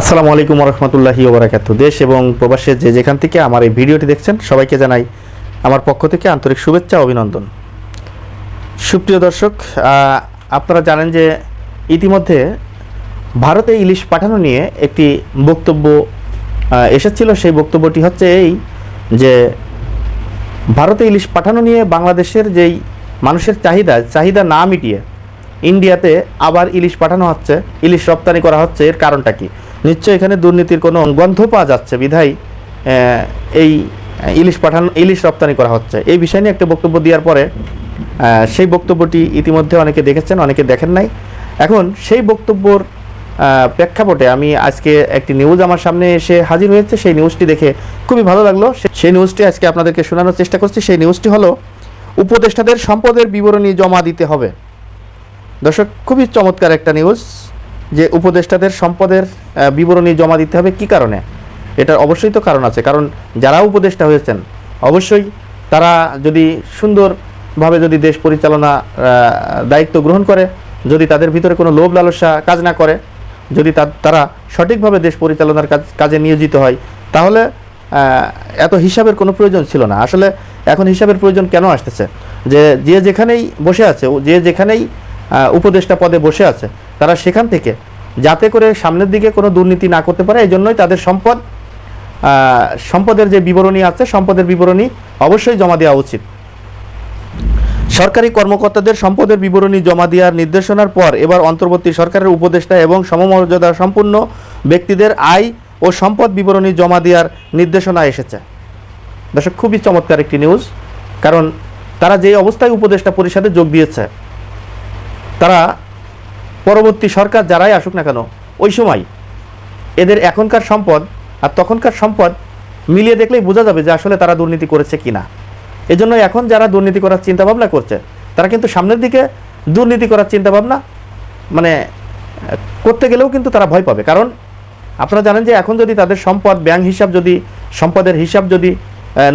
আসসালামু আলাইকুম রহমতুল্লাহি ওবরাকাত দেশ এবং প্রবাসের যে যেখান থেকে আমার এই ভিডিওটি দেখছেন, সবাইকে জানাই আমার পক্ষ থেকে আন্তরিক শুভেচ্ছা অভিনন্দন। সুপ্রিয় দর্শক আপনারা জানেন যে ইতিমধ্যে ভারতে ইলিশ পাঠানো নিয়ে একটি বক্তব্য এসেছিল। সেই বক্তব্যটি হচ্ছে এই যে ভারতে ইলিশ পাঠানো নিয়ে বাংলাদেশের যেই মানুষের চাহিদা চাহিদা না মিটিয়ে ইন্ডিয়াতে আবার ইলিশ পাঠানো হচ্ছে। ইলিশ রপ্তানি করা হচ্ছে, এর কারণটা কি? নিশ্চয়ই এখানে দুর্নীতির কোনো গন্ধ পাওয়া যাচ্ছে, বিধায় এই ইলিশ পাঠানো, ইলিশ রপ্তানি করা হচ্ছে। এই বিষয় নিয়ে একটা বক্তব্য দেওয়ার পরে সেই বক্তব্যটি ইতিমধ্যে অনেকে দেখেছেন, অনেকে দেখেন নাই। এখন সেই বক্তব্যর প্রেক্ষাপটে আমি আজকে একটি নিউজ আমার সামনে এসে হাজির হয়েছে। সেই নিউজটি দেখে খুবই ভালো লাগল। সেই নিউজটি আজকে আপনাদেরকে শোনানোর চেষ্টা করছি। সেই নিউজটি হলো, উপদেষ্টাদের সম্পদের বিবরণী জমা দিতে হবে। দর্শক, খুবই চমৎকার একটা নিউজ যে উপদেষ্টাদের সম্পদের বিবরণী জমা দিতে হবে কি কারণে? এটার অবশ্যই তো কারণ আছে, কারণ যারা উপদেষ্টা হয়েছেন, অবশ্যই তারা যদি সুন্দরভাবে যদি দেশ পরিচালনা দায়িত্ব গ্রহণ করে, যদি তাদের ভিতরে কোনো লোভ লালসা কাজ না করে, যদি তারা সঠিকভাবে দেশ পরিচালনার কাজ, কাজে নিয়োজিত হয়, তাহলে এত হিসাবের কোনো প্রয়োজন ছিল না। আসলে এখন হিসাবের প্রয়োজন কেন আসতেছে? যে যে যেখানেই বসে আছে যে যেখানেই উপদেষ্টা পদে বসে আছে। তারা সেখান থেকে যাতে করে সামনের দিকে কোনো দুর্নীতি না করতে পারে এই জন্যই তাদের সম্পদ সম্পদের যে বিবরণী আছে, সম্পদের বিবরণী অবশ্যই জমা দেওয়া উচিত। সরকারি কর্মকর্তাদের সম্পদের বিবরণী জমা দেওয়ার নির্দেশনার পর এবার অন্তর্বর্তী সরকারের উপদেষ্টা এবং সমমর্যাদা সম্পূর্ণ ব্যক্তিদের আয় ও সম্পদ বিবরণী জমা দেওয়ার নির্দেশনা এসেছে। দর্শক, খুবই চমৎকার একটি নিউজ, কারণ তারা যে অবস্থায় উপদেষ্টা পরিষদে যোগ দিয়েছে তারা পরবর্তী সরকার যারাই আসুক না কেন, ওই সময় এদের এখনকার সম্পদ আর তখনকার সম্পদ মিলিয়ে দেখলেই বোঝা যাবে যে আসলে তারা দুর্নীতি করেছে কিনা। এজন্য এখন যারা দুর্নীতি করার চিন্তা ভাবনা করছে, তারা কিন্তু সামনের দিকে দুর্নীতি করার চিন্তা ভাবনা মানে করতে গেলেও কিন্তু তারা ভয় পাবে। কারণ আপনারা জানেন যে এখন যদি তাদের সম্পদ, ব্যাংক হিসাব যদি, সম্পদের হিসাব যদি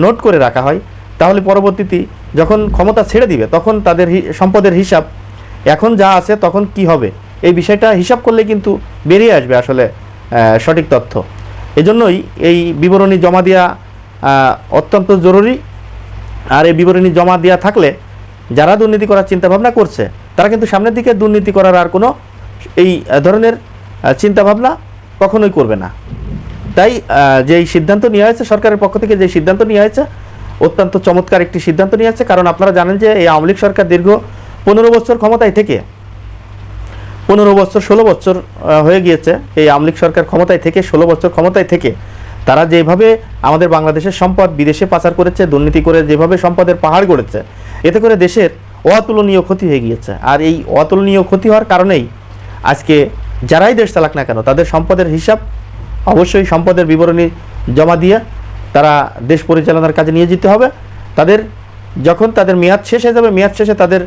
নোট করে রাখা হয়, তাহলে পরবর্তীতে যখন ক্ষমতা ছেড়ে দিবে, তখন তাদের সম্পদের হিসাব এখন যা আছে তখন কি হবে? এই বিষয়টা হিসাব করলে কিন্তু বেরিয়ে আসবে আসলে সঠিক তথ্য। এজন্যই এই বিবরণী জমা দেওয়া অত্যন্ত জরুরি। আর এই বিবরণী জমা দেওয়া থাকলে যারা দুর্নীতি করার চিন্তা ভাবনা করছে তারা কিন্তু সামনের দিকে দুর্নীতি করার আর কোনো এই ধরনের চিন্তাভাবনা কখনোই করবে না। তাই আহ, যে এই সিদ্ধান্ত নেওয়া হয়েছে সরকারের পক্ষ থেকে যে সিদ্ধান্ত নেওয়া হয়েছে অত্যন্ত চমৎকার একটি সিদ্ধান্ত নিয়ে আছে কারণ আপনারা জানেন যে এই আওয়ামী লীগ সরকার দীর্ঘ পনেরো বছর ক্ষমতায় থেকে, পনেরো বছর, ষোলো বছর হয়ে গিয়েছে। এই আওয়ামী লীগ সরকার ক্ষমতায় থেকে, ষোলো বছর ক্ষমতায় থেকে, তারা যেভাবে আমাদের বাংলাদেশের সম্পদ বিদেশে পাচার করেছে, দুর্নীতি করে যেভাবে সম্পদের পাহাড় গড়েছে, এতে করে দেশের অতুলনীয় ক্ষতি হয়ে গিয়েছে। আর এই অতুলনীয় ক্ষতি হওয়ার কারণেই আজকে যারাই দেশ চালাক না কেন, তাদের সম্পদের হিসাব অবশ্যই সম্পদের বিবরণী জমা দিয়ে তারা দেশ পরিচালনার কাজে নিয়োজিত হবে। তাদের যখন তাদের মেয়াদ শেষ হয়ে যাবে, মেয়াদ শেষে তাদের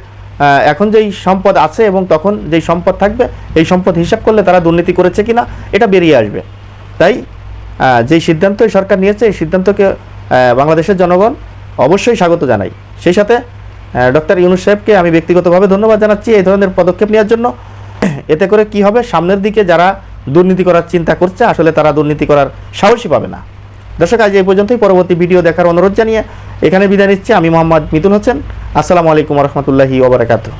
এখন যেই সম্পদ আছে এবং তখন যেই সম্পদ থাকবে, এই সম্পদ হিসাব করলে তারা দুর্নীতি করেছে কিনা, এটা বেরিয়ে আসবে। তাই যেই সিদ্ধান্ত সরকার নিয়েছে, এই সিদ্ধান্তকে বাংলাদেশের জনগণ অবশ্যই স্বাগত জানাই। সেই সাথে ডক্টর ইউনুস সাহেবকে আমি ব্যক্তিগতভাবে ধন্যবাদ জানাচ্ছি এই ধরনের পদক্ষেপ নেওয়ার জন্য। এতে করে কি হবে? সামনের দিকে যারা দুর্নীতি করার চিন্তা করছে, আসলে তারা দুর্নীতি করার সাহসই পাবে না। দর্শক, আজ এই পর্যন্তই। পরবর্তী ভিডিও দেখার অনুরোধ জানিয়ে এখানে বিদায় নিচ্ছি। আমি মোহাম্মদ মিতুন হোসেন। আসসালামু আলাইকুম রহমতুল্লাহি ওবরাকাতুহ